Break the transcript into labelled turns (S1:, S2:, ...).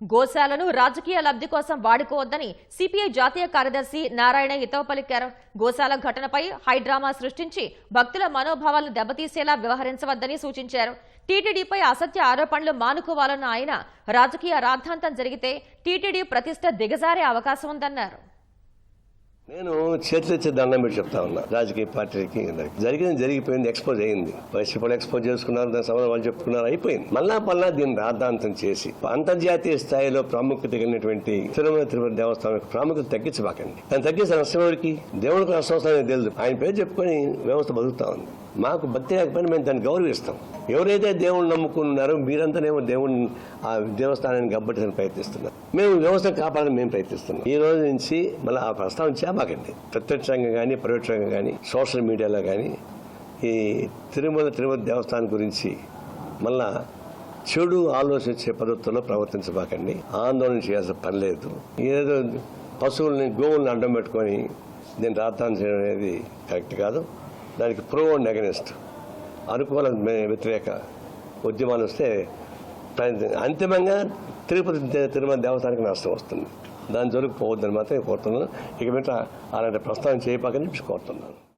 S1: గోశాలను రాజకీయ లబ్ధి కోసం వాడుకోవద్దని సిపిఐ జాతీయ కార్యదర్శి నారాయణ హితవు పలికారు. గోశాల ఘటనపై హైడ్రామా సృష్టించి భక్తుల మనోభావాలను దెబ్బతీసేలా వ్యవహరించవద్దని సూచించారు. టీటీడీపై అసత్య ఆరోపణలు మానుకోవాలన్న ఆయన రాజకీయ రాద్ధాంతం జరిగితే టీటీడీ ప్రతిష్ట దిగజారే అవకాశం ఉందన్నారు.
S2: నేను చేతులెత్తి దండం పెట్టి చెప్తా ఉన్నా. రాజకీయ పార్టీలకి జరిగింది జరిగిపోయింది ఎక్స్పోజ్ అయింది. వైసీపీ ఎక్స్పోజ్ చేసుకున్నారు దాని సమాధానం వాళ్ళు చెప్పుకున్నారు అయిపోయింది. మళ్ళా పల్లా దీన్ని రాద్ధాంతం చేసి అంతర్జాతీయ స్థాయిలో ప్రాముఖ్యత కలిగినటువంటి తిరుమల తిరుపతి దేవస్థానం యొక్క ప్రాముఖ్యత తగ్గించబాకండి. దాన్ని తగ్గించిన నష్టం ఎవరికి? దేవుడికి నష్టం వస్తుందని తెలియదు ఆయన పేరు చెప్పుకొని వ్యవస్థ బతుకుతా ఉంది. మాకు భక్తి లేకపోయినా మేము దాన్ని గౌరవిస్తాం. ఎవరైతే దేవుణ్ణి నమ్ముకున్నారో మీరంతానేమో దేవుని ఆ దేవస్థానాన్ని గబ్బట్టిన ప్రయత్నిస్తున్నారు. మేము వ్యవస్థను కాపాడాలని మేము ప్రయత్నిస్తున్నాం. ఈ రోజు నుంచి మళ్ళీ ఆ ప్రస్తావన చేపాకండి ప్రత్యక్షంగా కానీ పరోక్షంగా కానీ సోషల్ మీడియాలో కానీ ఈ తిరుమల తిరుపతి దేవస్థానం గురించి మళ్ళా చెడు ఆలోచించే పద్ధతుల్లో ప్రవర్తించబాకండి. ఆందోళన చేయాల్సిన పని లేదు. ఏదో పశువుల్ని గోవుల్ని అడ్డం పెట్టుకొని దీన్ని రాద్దాం చేయడం అనేది కరెక్ట్ కాదు. దానికి ప్రో అండ్ అగెనిస్ట్ అనుకూల మే- వ్యతిరేక ఉద్యమాలు వస్తే అంతిమంగా తిరుపతి తిరుమల దేవస్థానానికి నష్టం వస్తుంది. దాని జోలికి పోవద్దని మాత్రం కోరుతున్నాను. ఇక మీద అలాంటి ప్రస్తావన చేయపాకని కోరుతున్నాను.